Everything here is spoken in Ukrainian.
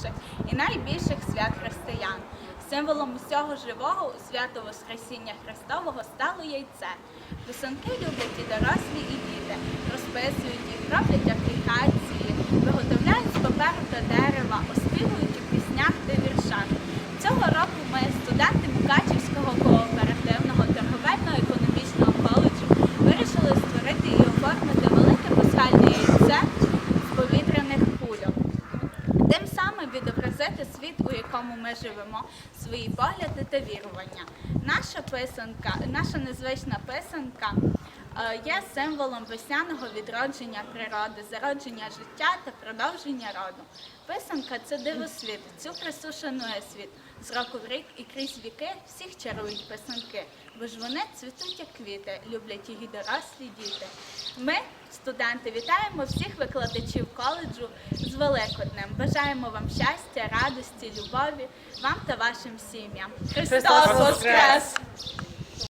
найголовніших і найбільших свят християн. Символом усього живого у свято Воскресіння Христового стало яйце. Писанки люблять і дорослі, і діти, розписують їх, роблять аплікації, виготовляють з паперу та дерева, оспівують відобразити світ, у якому ми живемо, свої погляди та вірування. Наша писанка, наша незвична писанка є символом весняного відродження природи, зародження життя та продовження роду. Писанка це диво світу, цю красу шанує світ. З року в рік і крізь віки всіх чарують писанки, бо ж вони цвітуть як квіти, люблять і дорослі діти. Ми, студенти, вітаємо всіх викладачів коледжу з Великоднем. Бажаємо вам щастя, радості, любові, вам та вашим сім'ям. Христос! Воскрес!